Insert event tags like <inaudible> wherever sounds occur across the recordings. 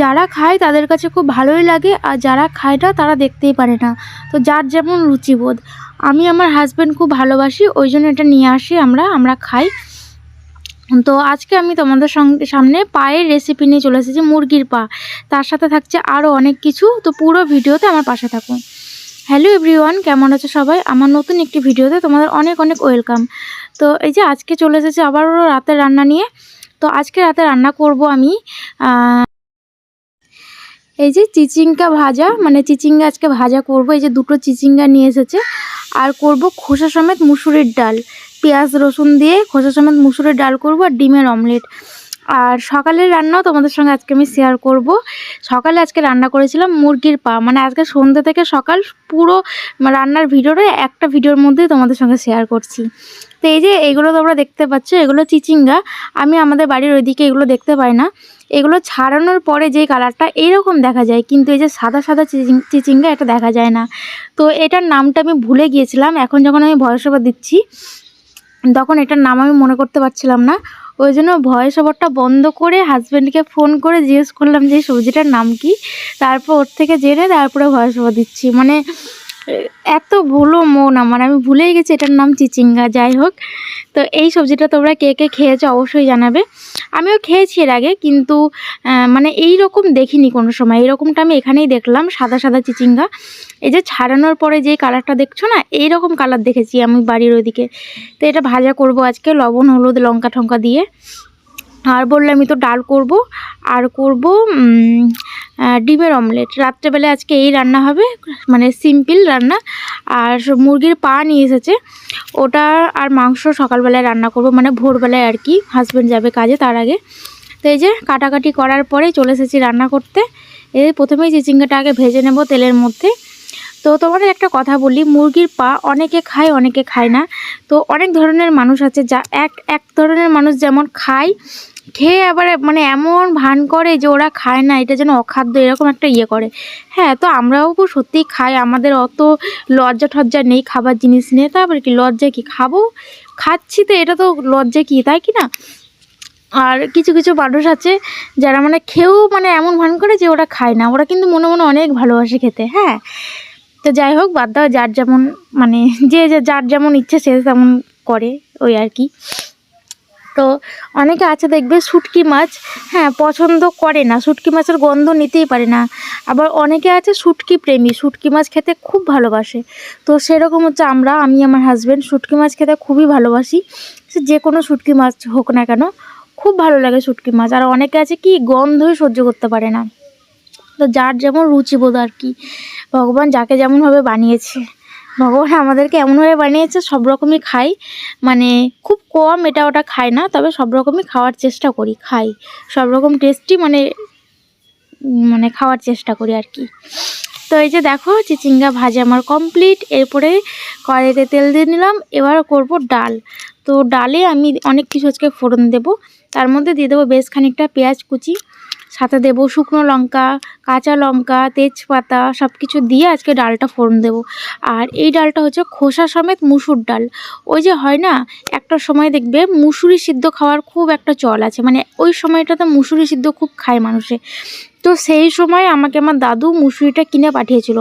যারা খায় তাদের কাছে খুব ভালোই লাগে, আর যারা খায় না তারা দেখতেই পারে না। তো যার যেমন রুচিবোধ। আমি আমার হাজব্যান্ড খুব ভালোবাসি, ওই জন্য এটা নিয়ে আসি আমরা আমরা খাই। তো আজকে আমি তোমাদের সঙ্গে, সামনে পায়ের রেসিপি নিয়ে চলে এসেছি, মুরগির পা। তার সাথে থাকছে আরও অনেক কিছু। তো পুরো ভিডিওতে আমার পাশে থাকুন হ্যালো এভরিওয়ান কেমন আছে সবাই? আমার নতুন একটি ভিডিওতে তোমাদের অনেক অনেক ওয়েলকাম তো এই যে আজকে চলে এসেছে আবারও রাতের রান্না নিয়ে। তো আজকে রাতে রান্না করব আমি এই যে চিচিঙ্গা ভাজা মানে চিচিঙ্গা আজকে ভাজা করব, এই যে দুটো চিচিঙ্গা নিয়ে এসেছে। আর করব খোসা সমেত মুসুরির ডাল। পেঁয়াজ, রসুন দিয়ে খোসা সমেত মুসুরির ডাল করব আর ডিমের অমলেট। আর সকালের রান্নাও তোমাদের সঙ্গে আজকে আমি শেয়ার করব। সকালে আজকে রান্না করেছিলাম মুরগির পা। মানে আজকে সন্ধ্যা থেকে সকাল পুরো রান্নার ভিডিওটা একটা ভিডিওর মধ্যেই তোমাদের সঙ্গে শেয়ার করছি। তো এই যে এগুলো তোমরা দেখতে পাচ্ছ, এগুলো চিচিঙ্গা। আমি আমাদের বাড়ির ওইদিকে এগুলো দেখতে পাই না। এগুলো ছাড়ানোর পরে যে কালারটা এইরকম দেখা যায়, কিন্তু এই যে সাদা সাদা চিচিং- চিচিঙ্গা এটা দেখা যায় না। তো এটার নামটা আমি ভুলে গিয়েছিলাম, এখন যখন আমি ভয়েস দিচ্ছি, তখন এটার নাম আমি মনে করতে পারছিলাম না। ওই জন্য ভয়েস ওভারটা বন্ধ করে হাজব্যান্ডকে ফোন করে জিজ্ঞেস করলাম যে সবজিটার নাম কি? তারপর ওর থেকে জেনে তারপরে ভয়েস ওভার দিচ্ছি। মানে এত ভুলো মন আমার, আমি ভুলেই গেছি এটার নাম চিচিঙ্গা, যাই হোক। তো এই সবজিটা তোমরা কে কে খেয়েছো অবশ্যই জানাবে। আমিও খেয়েছি এর আগে, কিন্তু মানে এই রকম দেখিনি কোনো সময়। এরকমটা আমি এখানেই দেখলাম, সাদা সাদা চিচিঙ্গা। এই যে ছাড়ানোর পরে যে কালারটা দেখছ না এই রকম কালার দেখেছি আমি বাড়ির ওইদিকে। তো এটা ভাজা করব আজকে, লবণ, হলুদ, লঙ্কা, ঠঙ্কা দিয়ে। আর বললামই তো ডাল করব, আর করব ডিমের অমলেট। রাত্রেবেলা আজকে এই রান্না হবে মানে সিম্পল রান্না। আর মুরগির পা নিয়ে এসেছে, ওটা আর মাংস সকালবেলায় রান্না করব মানে ভোরবেলায় আর কি হাজব্যান্ড যাবে কাজে তার আগে। তো এই যে কাটাকাটি করার পরে চলে এসেছি রান্না করতে। এই প্রথমেই চিচিঙ্গাটা আগে ভেজে নেব তেলের মধ্যে তো তোমাদের একটা কথা বলি, মুরগির পা অনেকে খায় অনেকে খায় না। তো অনেক ধরনের মানুষ আছে যা এক এক ধরনের মানুষ যেমন খায়, খেয়ে আবার মানে এমন ভান করে যে ওরা খায় না, এটা যেন অখাদ্য, এরকম একটা ইয়ে করে। হ্যাঁ তো আমরাও সত্যিই খাই, আমাদের অত লজ্জা টজ্জা নেই খাবার জিনিস নিয়ে তারপরে কি লজ্জা কি খাব? খাচ্ছি তো, এটা তো লজ্জা কি, তাই কি না? আর কিছু কিছু মানুষ আছে যারা মানে খেয়েও মানে এমন ভান করে যে ওরা খায় না, ওরা কিন্তু মনে মনে অনেক ভালোবাসে খেতে হ্যাঁ। তো যাই হোক, বাদ দাও, যার যেমন মানে যে যার যেমন ইচ্ছে সে তেমন করে ওই আর কি। তো অনেকে আছে দেখবে শুটকি মাছ হ্যাঁ পছন্দ করে না। শুটকি মাছের গন্ধ নিতেই পারে না। আবার অনেকে আছে শুটকি প্রেমী, শুটকি মাছ খেতে খুব ভালোবাসে। তো সেরকম হচ্ছে আমরা, আমি, আমার হাজব্যান্ড শুটকি মাছ খেতে খুবই ভালোবাসি। সে যে কোনো শুটকি মাছ হোক না কেন, খুব ভালো লাগে শুটকি মাছ। আর অনেকে আছে কি, গন্ধই সহ্য করতে পারে না। তো যার যেমন রুচিবোধ আর কি। ভগবান যাকে যেমনভাবে বানিয়েছে, ভগবান আমাদেরকে এমনভাবে বানিয়েছে, সব রকমই খাই। মানে খুব কম এটা ওটা খাই না, তবে সব রকমই খাওয়ার চেষ্টা করি, খাই। সব রকম টেস্টই মানে মানে খাওয়ার চেষ্টা করি আর কি। তো এই যে দেখো, চিচিঙ্গা ভাজা আমার কমপ্লিট এরপরে কড়াইতে তেল দিয়ে নিলাম, এবার করব ডাল। তো ডালে আমি অনেক কিছু আজকে ফোড়ন দেব। তার মধ্যে দিয়ে দেবো বেশ খানিকটা পেঁয়াজ কুচি। সাথে দেবো শুকনো লঙ্কা, কাঁচা লঙ্কা, তেজপাতা সব কিছু দিয়ে আজকে ডালটা ফোড়ন দেব। আর এই ডালটা হচ্ছে খোসা সমেত মুসুর ডাল। ওই যে হয় না, একটা সময় দেখবে মুসুরি সিদ্ধ খাওয়ার খুব একটা চল আছে। মানে ওই সময়টাতে মুসুরি সিদ্ধ খুব খায় মানুষে। তো সেই সময় আমাকে আমার দাদু মুসুরিটা কিনে পাঠিয়েছিল।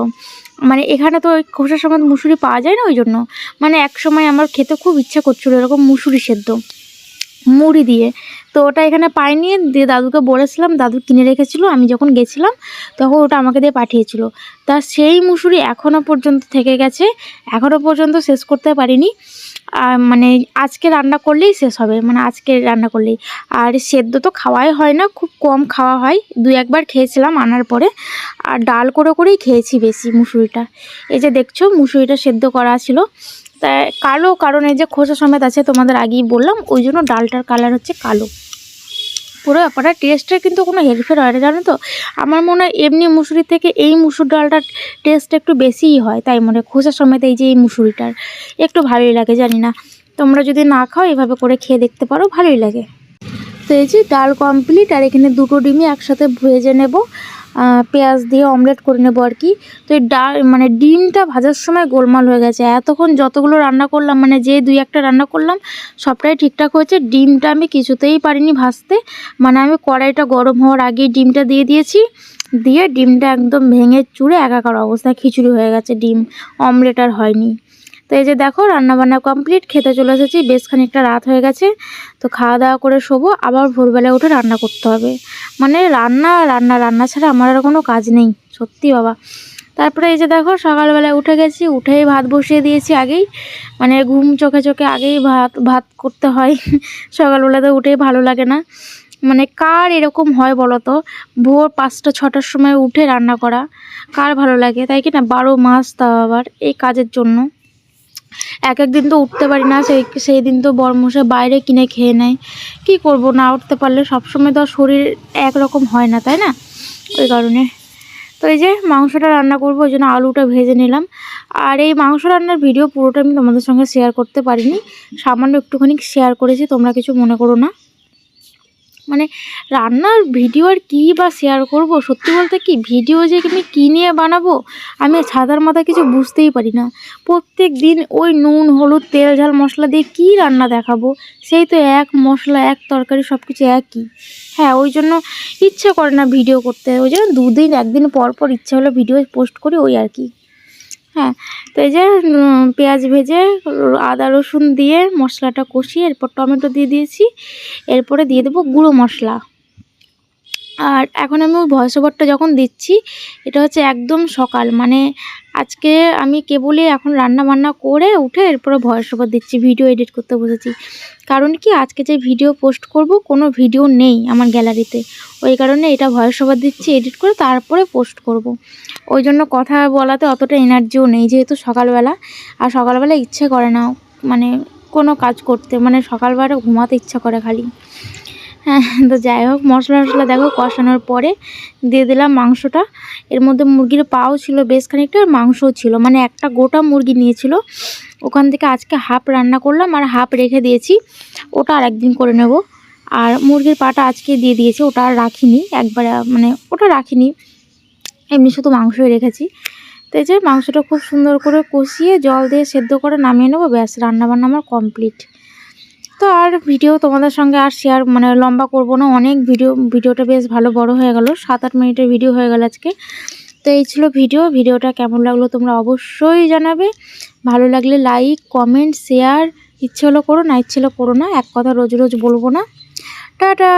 মানে এখানে তো ওই খোসা সমেত মুসুরি পাওয়া যায় না ওই জন্য। মানে এক সময় আমার খেতে খুব ইচ্ছে করছিল এরকম মুসুরি সেদ্ধ। মুড়ি দিয়ে। তো ওটা এখানে পাইনি, দিয়ে দাদুকে বলেছিলাম, দাদু কিনে রেখেছিল, আমি যখন গেছিলাম তখন ওটা আমাকে দিয়ে পাঠিয়েছিল। তা সেই মুসুরি এখনও পর্যন্ত থেকে গেছে এখনও পর্যন্ত শেষ করতে পারিনি। আর মানে আজকে রান্না করলেই শেষ হবে মানে আজকে রান্না করলেই। আর সেদ্ধ তো খাওয়াই হয় না, খুব কম খাওয়া হয়। দু একবার খেয়েছিলাম আনার পরে, আর ডাল করে করেই খেয়েছি বেশি মুসুরিটা। এই যে দেখছ, মুসুরিটা সেদ্ধ করা ছিল। তা কালো, কারণ যে খোসা সমেত আছে তোমাদের আগেই বললাম, ওই জন্য ডালটার কালার হচ্ছে কালো। পুরো ব্যাপারটা টেস্টের কিন্তু কোনো হেরফের হয় না, জানো তো? আমার মনে হয় এমনি মুসুরি থেকে এই মুসুর ডালটার টেস্ট একটু বেশিই হয়, তাই মনে খোসা সমেত এই যে এই মুসুরিটার। একটু ভালোই লাগে, জানি না। তোমরা যদি না খাও, এভাবে করে খেয়ে দেখতে পারো, ভালোই লাগে। তো এই যে ডাল কমপ্লিট আর এখানে দুটো ডিমই একসাথে ভেজে নেব। পেঁয়াজ দিয়ে অমলেট করে নেব আর কি। তো এই ডাল মানে ডিমটা ভাজার সময় গোলমাল হয়ে গেছে। এতক্ষণ যতগুলো রান্না করলাম মানে যে দুই একটা রান্না করলাম, সবটাই ঠিকঠাক হয়েছে। ডিমটা আমি কিছুতেই পারিনি ভাজতে। মানে আমি কড়াইটা গরম হওয়ার আগেই ডিমটা দিয়ে দিয়েছি। দিয়ে ডিমটা একদম ভেঙে চুড়ে একাকার অবস্থায় খিচুড়ি হয়ে গেছে। ডিম অমলেট আর হয়নি। তো এই যে দেখো, রান্নাবান্না কমপ্লিট খেতে চলে এসেছি, বেশ খানিকটা রাত হয়ে গেছে। তো খাওয়া দাওয়া করে শোবো, আবার ভোরবেলায় উঠে রান্না করতে হবে। মানে রান্না রান্না রান্না ছাড়া আমার আর কোনো কাজ নেই, সত্যি বাবা। তারপরে এই যে দেখো, সকালবেলায় উঠে গেছি, উঠেই ভাত বসিয়ে দিয়েছি আগেই। মানে ঘুম চোখে চোখে আগেই ভাত ভাত করতে হয়। <laughs> সকালবেলাতে উঠেই ভালো লাগে না। মানে কার এরকম হয় বলো তো? ভোর পাঁচটা, ছটার সময় উঠে রান্না করা, কার ভালো লাগে? তাই কি না? বারো মাস তাও আবার এই কাজের জন্য। এক এক দিন তো উঠতে পারি না, সেই সেই দিন তো বরমশাই বাইরে কিনে খেয়ে নেয়। কি করব, না উঠতে পারলে সবসময় তো শরীর একরকম হয় না, তাই না? ওই কারণে। তো এই যে মাংসটা রান্না করব, ওই জন্য আলুটা ভেজে নিলাম। আর এই মাংস রান্নার ভিডিও পুরোটা আমি তোমাদের সঙ্গে শেয়ার করতে পারিনি। সামান্য একটুখানি শেয়ার করেছি, তোমরা কিছু মনে করো না। মানে রান্নার ভিডিও আর কী বা শেয়ার করব? সত্যি বলতে কি, ভিডিও যে আমি কী নিয়ে বানাবো, আমি সাদার মাথা কিছু বুঝতেই পারি না। প্রত্যেক দিন ওই নুন, হলুদ, তেল, ঝাল, মশলা দিয়ে কী রান্না দেখাবো? সেই তো এক মশলা, এক তরকারি সব কিছু একই। হ্যাঁ ওই জন্য ইচ্ছে করে না ভিডিও করতে। ওই জন্য দুদিন, একদিন পর পর ইচ্ছে হলো ভিডিও পোস্ট করি, ওই আর কি। হ্যাঁ তো এই যে পেঁয়াজ ভেজে আদা রসুন দিয়ে মশলাটা কষিয়ে এরপর টমেটো দিয়ে দিয়েছি। এরপরে দিয়ে দেবো গুঁড়ো মশলা। আর এখন আমি ভয়েস ওভারটা যখন দিচ্ছি, এটা হচ্ছে একদম সকাল। মানে আজকে আমি কেবলই এখন রান্না বান্না করে উঠে এরপরে ভয়েস ওভার দিচ্ছি ভিডিও এডিট করতে বসেছি। কারণ কি, আজকে যে ভিডিও পোস্ট করব, কোনো ভিডিও নেই আমার গ্যালারিতে ওই কারণে এটা ভয়েস ওভার দিচ্ছি এডিট করে তারপরে পোস্ট করব। ওই জন্য কথা বলাতে অতটা এনার্জিও নেই, যেহেতু সকালবেলা। আর সকালবেলা ইচ্ছে করে না মানে কোনো কাজ করতে। মানে সকালবেলা ঘুমাতে ইচ্ছা করে খালি। তো যাই হোক, মশলা টশলা দেখো কষানোর পরে দিয়ে দিলাম মাংসটা। এর মধ্যে মুরগির পাও ছিল বেশ খানিকটা আর মাংসও ছিল। মানে একটা গোটা মুরগি নিয়েছিল। ওখান থেকে আজকে হাফ রান্না করলাম আর হাফ রেখে দিয়েছি। ওটা আর একদিন করে নেব। আর মুরগির পাটা আজকে দিয়ে দিয়েছি, ওটা আর রাখিনি। একবার মানে ওটা রাখিনি। এমনি শুধু মাংসই রেখেছি। তো এই যে মাংসটা খুব সুন্দর করে কষিয়ে জল দিয়ে সেদ্ধ করে নামিয়ে নেব। ব্যাস, রান্নাবান্না আমার কমপ্লিট। তো আর ভিডিও তোমাদের সঙ্গে আর শেয়ার মানে লম্বা করব না। অনেক ভিডিও ভিডিওটা বেশ ভালো বড় হয়ে গেল। সাত আট মিনিটের ভিডিও হয়ে গেল আজকে। তো এই ছিল ভিডিও ভিডিওটা কেমন লাগল তোমরা অবশ্যই জানাবে। ভালো লাগলে লাইক কমেন্ট শেয়ার ইচ্ছে হলো করো, না ইচ্ছে হলো করো না। এক কথা রোজ রোজ বলব না। টাটা!